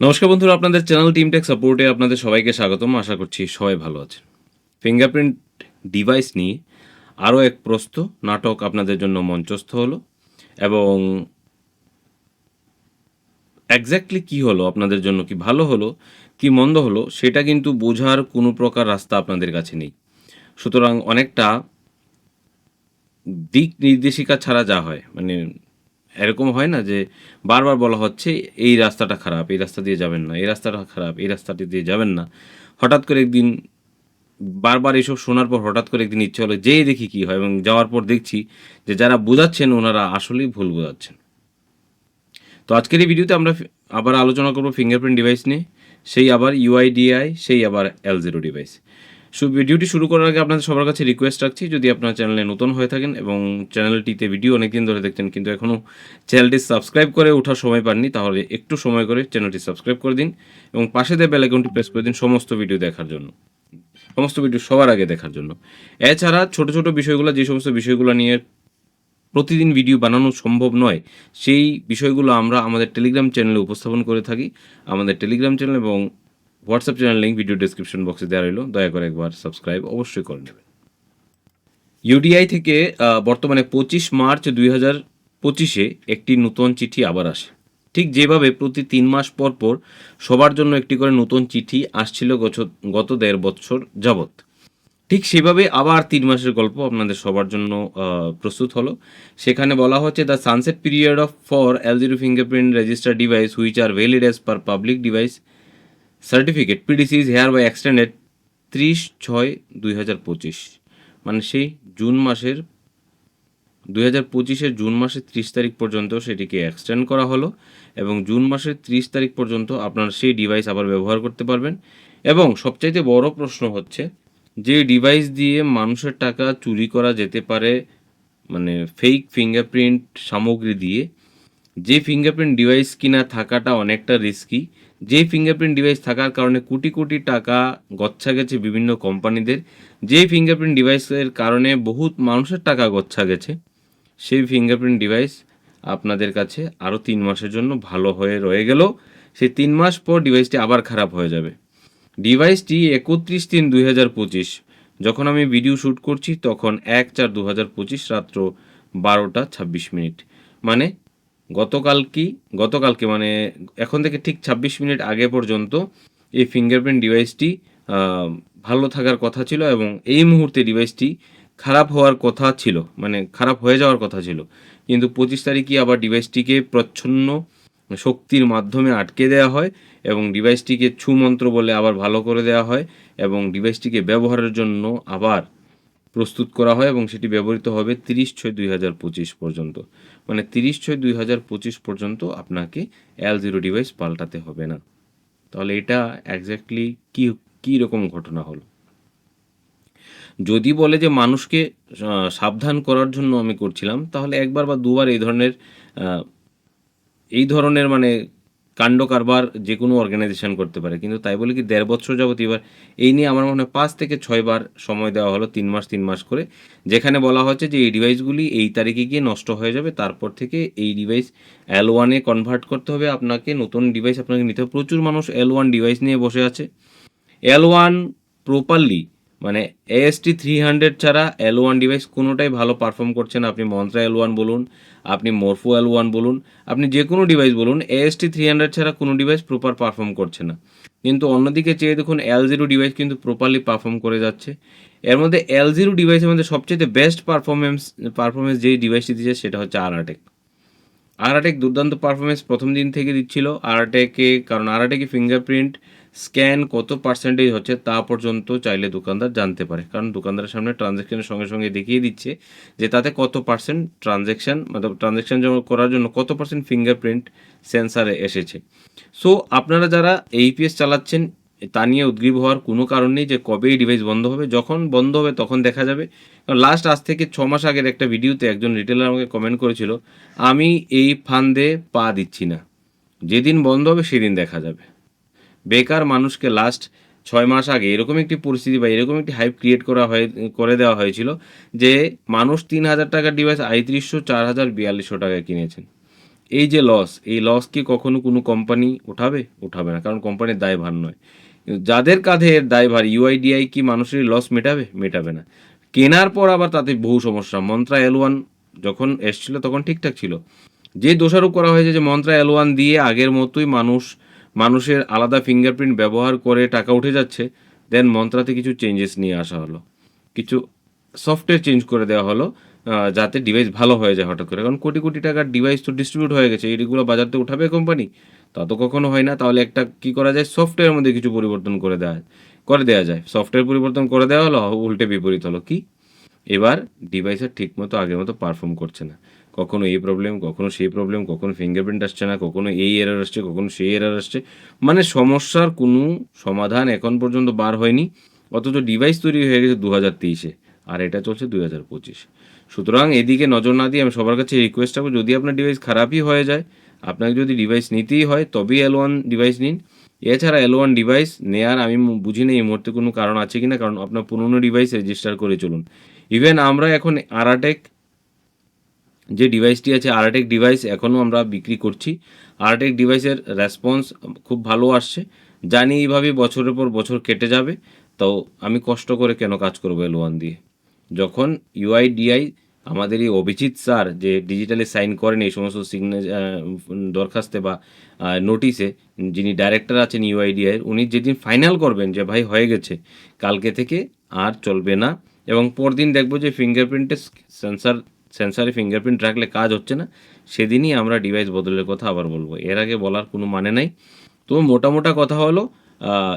নমস্কার বন্ধুরা, আপনাদের চ্যানেল টিম টেক সাপোর্টে আপনাদের সবাইকে স্বাগতম। আশা করছি সবাই ভালো আছেন। ফিঙ্গারপ্রিন্ট ডিভাইস নিয়ে আরও এক প্রস্ত নাটক আপনাদের জন্য মঞ্চস্থ হলো এবং এক্স্যাক্টলি কি হলো, আপনাদের জন্য কি ভালো হলো, কি মন্দ হলো, সেটা কিন্তু বোঝার কোনো প্রকার রাস্তা আপনাদের কাছে নেই। সুতরাং অনেকটা দিক নির্দেশিকা ছাড়া যা হয় মানে এরকম হয় না যে বারবার বলা হচ্ছে, এই রাস্তাটা খারাপ, এই রাস্তা দিয়ে যাবেন না, এই রাস্তাটা খারাপ, এই রাস্তাটি দিয়ে যাবেন না। হঠাৎ করে একদিন বারবার এসব শোনার পর হঠাৎ করে একদিন ইচ্ছে হলো যেই দেখি কি হয় এবং যাওয়ার পর দেখছি যে যারা বোঝাচ্ছেন ওনারা আসলেই ভুল বোঝাচ্ছেন। তো আজকের এই ভিডিওতে আমরা আবার আলোচনা করব ফিঙ্গারপ্রিন্ট ডিভাইস নিয়ে, সেই আবার ইউআইডিআই সেই আবার এল জিরো ডিভাইস ভিডিওটি শুরু করার আগে আপনাদের সবার কাছে রিকোয়েস্ট রাখছি, যদি আপনার চ্যানেলে নতুন হয়ে থাকেন এবং চ্যানেলটিতে ভিডিও অনেকদিন ধরে দেখছেন, কিন্তু এখনও চ্যানেলটি সাবস্ক্রাইব করে ওঠার সময় পাননি, তাহলে একটু সময় করে চ্যানেলটি সাবস্ক্রাইব করে দিন এবং পাশে দেওয়া বেল প্রেস করে দিন সমস্ত ভিডিও দেখার জন্য। সমস্ত ভিডিও সবার আগে দেখার জন্য। এছাড়া ছোট ছোট বিষয়গুলো, যে সমস্ত বিষয়গুলো নিয়ে প্রতিদিন ভিডিও বানানো সম্ভব নয়, সেই বিষয়গুলো আমরা আমাদের টেলিগ্রাম চ্যানেলে উপস্থাপন করে থাকি। আমাদের টেলিগ্রাম চ্যানেল এবং WhatsApp channel link video description বক্সে দেওয়া রইল। দয়া করে একবার সাবস্ক্রাইব অবশ্যই করে নেবেন। ইউডিআই থেকে বর্তমানে পঁচিশ মার্চ দুই হাজার পঁচিশে একটি নতুন চিঠি আবার আসে। ঠিক যেভাবে প্রতি তিন মাস পর পর সবার জন্য একটি করে নতুন চিঠি আসছিল গত দেড় বছর যাবৎ। ঠিক সেভাবে আবার তিন মাসের গল্প আপনাদের সবার জন্য প্রস্তুত হলো। সেখানে বলা হচ্ছে the sunset period of for L fingerprint register device which are valid as per public device certificate PDC is hereby extended ত্রিশ ছয় দুই হাজার পঁচিশ। মানে সেই জুন মাসের, দুই হাজার পঁচিশের জুন মাসের ত্রিশ তারিখ পর্যন্ত সেটিকে এক্সটেন্ড করা হলো এবং জুন মাসের ত্রিশ তারিখ পর্যন্ত আপনারা সেই ডিভাইস আবার ব্যবহার করতে পারবেন। এবং সবচাইতে বড় প্রশ্ন হচ্ছে, যে ডিভাইস দিয়ে মানুষের টাকা চুরি করা যেতে পারে মানে ফেক ফিঙ্গারপ্রিন্ট সামগ্রী দিয়ে যে ফিঙ্গারপ্রিন্ট ডিভাইস কিনা থাকাটা অনেকটা রিস্কি যে ফিঙ্গারপ্রিন্ট ডিভাইস থাকার কারণে কোটি কোটি টাকা গচ্ছা গেছে বিভিন্ন কোম্পানিদের যে ফিঙ্গারপ্রিন্ট ডিভাইসের কারণে বহুত মানুষের টাকা গচ্ছা গেছে, সেই ফিঙ্গারপ্রিন্ট ডিভাইস আপনাদের কাছে আরও তিন মাসের জন্য ভালো হয়ে রয়ে গেল। সেই তিন মাস পর ডিভাইসটি আবার খারাপ হয়ে যাবে। ডিভাইসটি একত্রিশ তিন দুই হাজার পঁচিশ, যখন আমি ভিডিও শ্যুট করছি তখন এক চার দু হাজার পঁচিশ রাত্র বারোটা ছাব্বিশ মিনিট। মানে গতকালকি গতকালকে মানে এখন থেকে ঠিক ছাব্বিশ মিনিট আগে পর্যন্ত এই ফিঙ্গারপ্রিন্ট ডিভাইসটি ভালো থাকার কথা ছিল এবং এই মুহূর্তে ডিভাইসটি খারাপ হওয়ার কথা ছিল মানে খারাপ হয়ে যাওয়ার কথা ছিল। কিন্তু পঁচিশ তারিখে আবার ডিভাইসটিকে প্রচ্ছন্ন শক্তির মাধ্যমে আটকে দেওয়া হয় এবং ডিভাইসটিকে ছুমন্ত্র বলে আবার ভালো করে দেওয়া হয় এবং ডিভাইসটিকে ব্যবহারের জন্য আবার প্রস্তুত করা হয় এবং সেটি ব্যবহৃত হবে তিরিশ ছয় দুই হাজার পঁচিশ পর্যন্ত। মানে তিরিশ ছয় দুই হাজার পঁচিশ পর্যন্ত আপনাকে এল জিরো ডিভাইস পাল্টাতে হবে না। তাহলে এটা একজাক্টলি কি, কী রকম ঘটনা হলো? যদি বলে যে মানুষকে সাবধান করার জন্য আমি করছিলাম, তাহলে একবার বা দুবার এই ধরনের এই ধরনের মানে কাণ্ড কারবার যে কোনো অর্গানাইজেশন করতে পারে। কিন্তু তাই বলে কি দেড় বছর যাবত এবার এই নিয়ে আমার মনে হয় পাঁচ থেকে ছয়বার সময় দেওয়া হলো, তিন মাস তিন মাস করে। যেখানে বলা হচ্ছে যে এই ডিভাইসগুলি এই তারিখে গিয়ে নষ্ট হয়ে যাবে, তারপর থেকে এই ডিভাইস এল ওয়ানে কনভার্ট করতে হবে আপনাকে। নতুন ডিভাইস আপনাকে নিতে হবে। প্রচুর মানুষ এল ওয়ান ডিভাইস নিয়ে বসে আছে। এল ওয়ান প্রপারলি মানে এএসটি থ্রি হান্ড্রেড ছাড়া এল ওয়ান ডিভাইস কোনোটাই ভালো পারফর্ম করছে না। আপনি মন্ত্রা এল ওয়ান বলুন, আপনি মরফো এল ওয়ান বলুন, আপনি যে কোনো ডিভাইস বলুন এএসটি থ্রি হান্ড্রেড ছাড়া কোনো ডিভাইস প্রপার পারফর্ম করছে না। কিন্তু অন্যদিকে চেয়ে দেখুন এল জিরো ডিভাইস কিন্তু প্রপারলি পারফর্ম করে যাচ্ছে। এর মধ্যে এল জিরো ডিভাইসের মধ্যে সবচেয়ে বেস্ট পারফরমেন্স পারফরমেন্স যেই ডিভাইসটি দিচ্ছে সেটা হচ্ছে আরআটেক আরআটেক দুর্দান্ত পারফরমেন্স প্রথম দিন থেকে দিচ্ছিল। আরআটেকে কারণ আরআটেকে ফিঙ্গারপ্রিন্ট স্ক্যান কত পার্সেন্টেজ হচ্ছে তা পর্যন্ত চাইলে দোকানদার জানতে পারে। কারণ দোকানদারের সামনে ট্রানজ্যাকশনের সঙ্গে সঙ্গে দেখিয়ে দিচ্ছে যে তাতে কত পার্সেন্ট ট্রানজ্যাকশন মানে ট্রানজ্যাকশন করার জন্য কত পার্সেন্ট ফিঙ্গারপ্রিন্ট সেন্সারে এসেছে। সো আপনারা যারা এইপিএস চালাচ্ছেন, তা নিয়ে উদ্গ্রীব হওয়ার কোনো কারণ নেই যে কবে এই ডিভাইস বন্ধ হবে। যখন বন্ধ হবে তখন দেখা যাবে। লাস্ট আজ থেকে ছ মাস আগের একটা ভিডিওতে একজন রিটেলার আমাকে কমেন্ট করেছিল, আমি এই ফান্দে পা দিচ্ছি না। যেদিন বন্ধ হবে সেদিন দেখা যাবে। বেকার মানুষকে লাস্ট ছয় মাস আগে এরকম একটি পরিস্থিতি বা এরকম একটি হাইপ ক্রিয়েট করা হয়ে, করে দেওয়া হয়েছিল যে মানুষ তিন হাজার টাকার ডিভাইস আইত্রিশশো চার হাজার বিয়াল্লিশশো টাকায় কিনেছেন। এই যে লস এই লস কি কখনো কোনো কোম্পানি উঠাবে? উঠাবে না, কারণ কোম্পানির দায়ভার নয়। যাদের কাঁধে এর দায়ভার ইউআইডিআই কি মানুষের লস মেটাবে? মেটাবে না। কেনার পর আবার তাতে বহু সমস্যা। মন্ত্রা এল ওয়ান যখন এসছিল তখন ঠিকঠাক ছিল। যে দোষারোপ করা হয়েছে যে মন্ত্রা এল ওয়ান দিয়ে আগের মতোই মানুষ মানুষের আলাদা ফিঙ্গারপ্রিন্ট ব্যবহার করে টাকা উঠে যাচ্ছে দেন মন্ত্রাতে কিছু চেঞ্জেস নিয়ে আসা হলো। কিছু সফটওয়্যার চেঞ্জ করে দেওয়া হলো যাতে ডিভাইস ভালো হয়ে যায় হঠাৎ করে। কারণ কোটি কোটি টাকার ডিভাইস তো ডিস্ট্রিবিউট হয়ে গেছে, এইগুলো বাজারতে উঠাবে কোম্পানি তা তো কখনো হয় না। তাহলে একটা কি করা যায়? সফটওয়্যারের মধ্যে কিছু পরিবর্তন করে দেওয়া করে দেওয়া যায়। সফটওয়্যার পরিবর্তন করে দেওয়া হলো, উল্টে বিপরীত হলো। কি? এবার ডিভাইসের ঠিক মতো আগের মতো পারফর্ম করছে না। কখনো এই প্রবলেম কখনো সেই প্রবলেম কখনো ফিঙ্গারপ্রিন্ট আসছে না, কখনো এই এরার আসছে, কখনো সেই এরার আসছে। মানে সমস্যার কোনো সমাধান এখন পর্যন্ত বার হয়নি। অথচ ডিভাইস তৈরি হয়ে গেছে দু হাজার তেইশে, আর এটা চলছে দুই হাজার পঁচিশ। সুতরাং এদিকে নজর না দিয়ে আমি সবার কাছে রিকোয়েস্ট করব যদি আপনার ডিভাইস খারাপই হয়ে যায়, আপনাকে যদি ডিভাইস নিতেই হয়, তবেই এল ওয়ান ডিভাইস নিন। এছাড়া এল ওয়ান ডিভাইস নেয়ার আমি বুঝি না এই মুহূর্তে কোনো কারণ আছে কি না কারণ আপনার পুরনো ডিভাইস রেজিস্টার করে চলুন। ইভেন আমরা এখন আরাটেক যে ডিভাইসটি আছে আরটেক ডিভাইস এখনও আমরা বিক্রি করছি। আরটেক ডিভাইসের রেসপন্স খুব ভালো আসছে। জানি এইভাবে বছরের পর বছর কেটে যাবে তো আমি কষ্ট করে কেন কাজ করব এল ওয়ান দিয়ে? যখন ইউআইডিআই আমাদের এই অভিজিৎ স্যার যে ডিজিটালি সাইন করেন এই সমস্ত সিগনে দরখাস্তে বা নোটিশে যিনি ডাইরেক্টর আছেন ইউআইডিআই এর, উনি যেদিন ফাইনাল করবেন যে ভাই হয়ে গেছে, কালকে থেকে আর চলবে না। এবং পরদিন দেখব যে ফিঙ্গারপ্রিন্টের সেন্সার সেন্সারে ফিঙ্গারপ্রিন্ট রাখলে কাজ হচ্ছে না, সেদিনই আমরা ডিভাইস বদলের কথা আবার বলব। এর আগে বলার কোনো মানে নাই। তো মোটা মোটা কথা হলো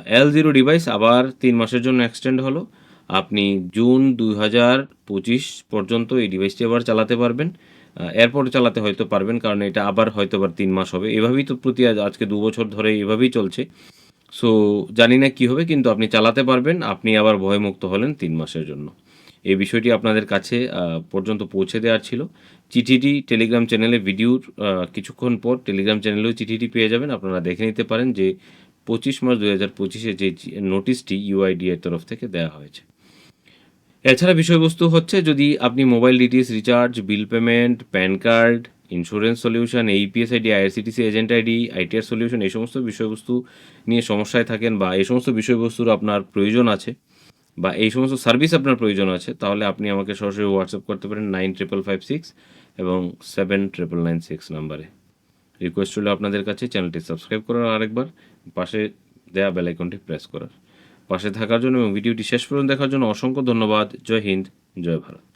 এল জিরো ডিভাইস আবার তিন মাসের জন্য এক্সটেন্ড হলো। আপনি জুন দুই হাজার পঁচিশ পর্যন্ত এই ডিভাইসটি আবার চালাতে পারবেন। এরপর চালাতে হয়তো পারবেন, কারণ এটা আবার হয়তো আবার তিন মাস হবে। এভাবেই তো প্রতি আজ- আজকে দু বছর ধরে এভাবেই চলছে। সো জানি না কী হবে, কিন্তু আপনি চালাতে পারবেন। আপনি আবার ভয়মুক্ত হলেন তিন মাসের জন্য। এই বিষয়টি আপনাদের কাছে পর্যন্ত পৌঁছে দেওয়ার ছিল। চিঠিটি টেলিগ্রাম চ্যানেলে ভিডিওর কিছুক্ষণ পর টেলিগ্রাম চ্যানেলেও চিঠিটি পেয়ে যাবেন। আপনারা দেখে নিতে পারেন যে পঁচিশ মার্চ দু হাজার পঁচিশে যে নোটিশটি ইউআইডি এর তরফ থেকে দেওয়া হয়েছে। এছাড়া বিষয়বস্তু হচ্ছে, যদি আপনি mobile DTH recharge, bill payment, PAN card, insurance solution AEPS ID IRCTC agent ID ITR solution, এই সমস্ত বিষয়বস্তু নিয়ে সমস্যায় থাকেন বা এই সমস্ত বিষয়বস্তুর আপনার প্রয়োজন আছে বা এই সমস্ত সার্ভিস আপনার প্রয়োজন আছে, তাহলে আপনি আমাকে সরাসরি হোয়াটসঅ্যাপ করতে পারেন নাইন ট্রিপল ফাইভ সিক্স এবং সেভেন ট্রিপল নাইন সিক্স নাম্বারে। রিকোয়েস্ট হলো আপনাদের কাছে চ্যানেলটি সাবস্ক্রাইব করার আরেকবার, পাশে দেয়া বেলাইকনটি প্রেস করার। পাশে থাকার জন্য এবং ভিডিওটি শেষ পর্যন্ত দেখার জন্য অসংখ্য ধন্যবাদ। জয় হিন্দ, জয় ভারত।